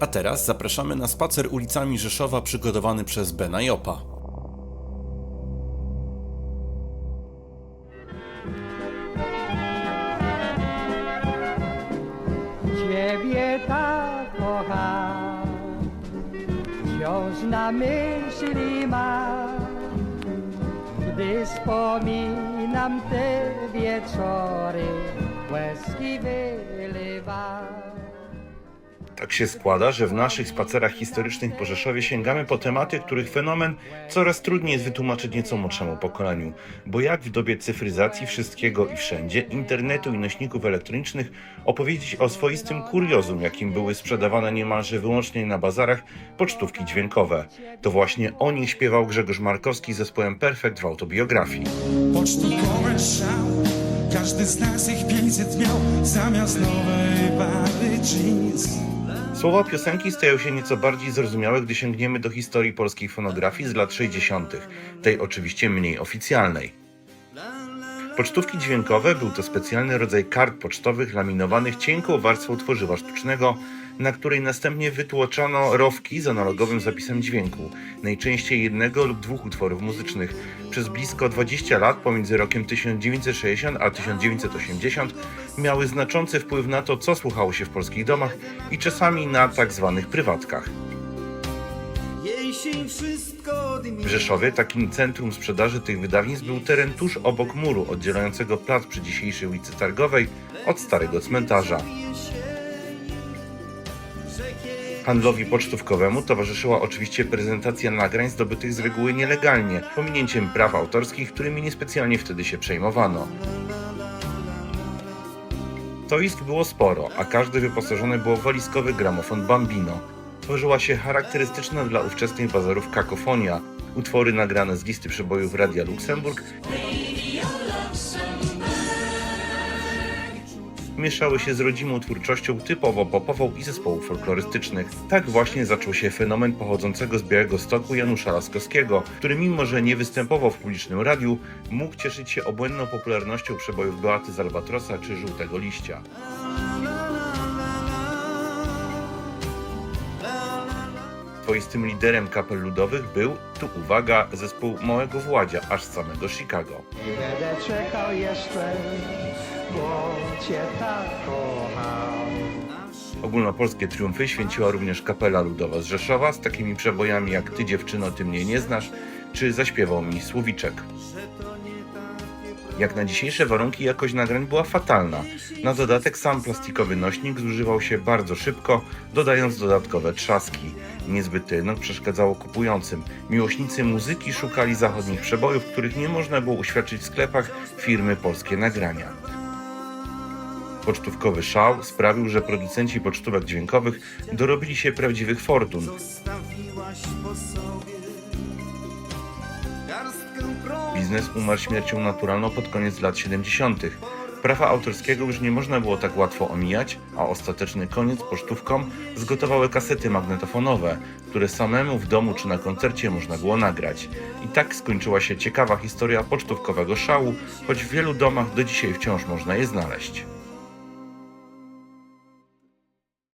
A teraz zapraszamy na spacer ulicami Rzeszowa przygotowany przez Bena Jopa. Ciebie tak kocham, wciąż na myśli mam, gdy wspominam te wieczory, łezki wylewam. Tak się składa, że w naszych spacerach historycznych po Rzeszowie sięgamy po tematy, których fenomen coraz trudniej jest wytłumaczyć nieco młodszemu pokoleniu. Bo jak w dobie cyfryzacji wszystkiego i wszędzie, internetu i nośników elektronicznych opowiedzieć o swoistym kuriozum, jakim były sprzedawane niemalże wyłącznie na bazarach pocztówki dźwiękowe. To właśnie o nich śpiewał Grzegorz Markowski z zespołem Perfect w autobiografii. Pocztówkowe szał Każdy z nas ich 500 miał Zamiast nowej jeans Słowa piosenki stają się nieco bardziej zrozumiałe, gdy sięgniemy do historii polskiej fonografii z lat 60., tej oczywiście mniej oficjalnej. Pocztówki dźwiękowe był to specjalny rodzaj kart pocztowych laminowanych cienką warstwą tworzywa sztucznego, na której następnie wytłoczano rowki z analogowym zapisem dźwięku, najczęściej jednego lub dwóch utworów muzycznych. Przez blisko 20 lat pomiędzy rokiem 1960 a 1980 miały znaczący wpływ na to, co słuchało się w polskich domach i czasami na tak zwanych prywatkach. W Rzeszowie takim centrum sprzedaży tych wydawnictw był teren tuż obok muru oddzielającego plac przy dzisiejszej ulicy Targowej od starego cmentarza. Handlowi pocztówkowemu towarzyszyła oczywiście prezentacja nagrań zdobytych z reguły nielegalnie, pominięciem praw autorskich, którymi niespecjalnie wtedy się przejmowano. Stoisk było sporo, a każdy wyposażony było w walizkowy gramofon Bambino. Tworzyła się charakterystyczna dla ówczesnych bazarów kakofonia, utwory nagrane z listy przebojów Radia Luksemburg mieszały się z rodzimą twórczością typowo popową i zespołów folklorystycznych. Tak właśnie zaczął się fenomen pochodzącego z Białego Stoku Janusza Laskowskiego, który mimo, że nie występował w publicznym radiu, mógł cieszyć się obłędną popularnością przebojów Beaty z Albatrosa czy Żółtego Liścia. Swoistym liderem kapel ludowych był, tu uwaga, zespół Małego Władzia, aż z samego Chicago. Będę czekał jeszcze, bo Cię tak kocham. Ogólnopolskie triumfy święciła również kapela ludowa z Rzeszowa z takimi przebojami jak Ty dziewczyno, ty mnie nie znasz, czy zaśpiewał mi Słowiczek. Jak na dzisiejsze warunki jakość nagrań była fatalna. Na dodatek sam plastikowy nośnik zużywał się bardzo szybko, dodając dodatkowe trzaski. Niezbyt to jednak przeszkadzało kupującym. Miłośnicy muzyki szukali zachodnich przebojów, których nie można było uświadczyć w sklepach firmy Polskie Nagrania. Pocztówkowy szał sprawił, że producenci pocztówek dźwiękowych dorobili się prawdziwych fortun. Biznes umarł śmiercią naturalną pod koniec lat 70. Prawa autorskiego już nie można było tak łatwo omijać, a ostateczny koniec pocztówkom zgotowały kasety magnetofonowe, które samemu w domu czy na koncercie można było nagrać. I tak skończyła się ciekawa historia pocztówkowego szału, choć w wielu domach do dzisiaj wciąż można je znaleźć.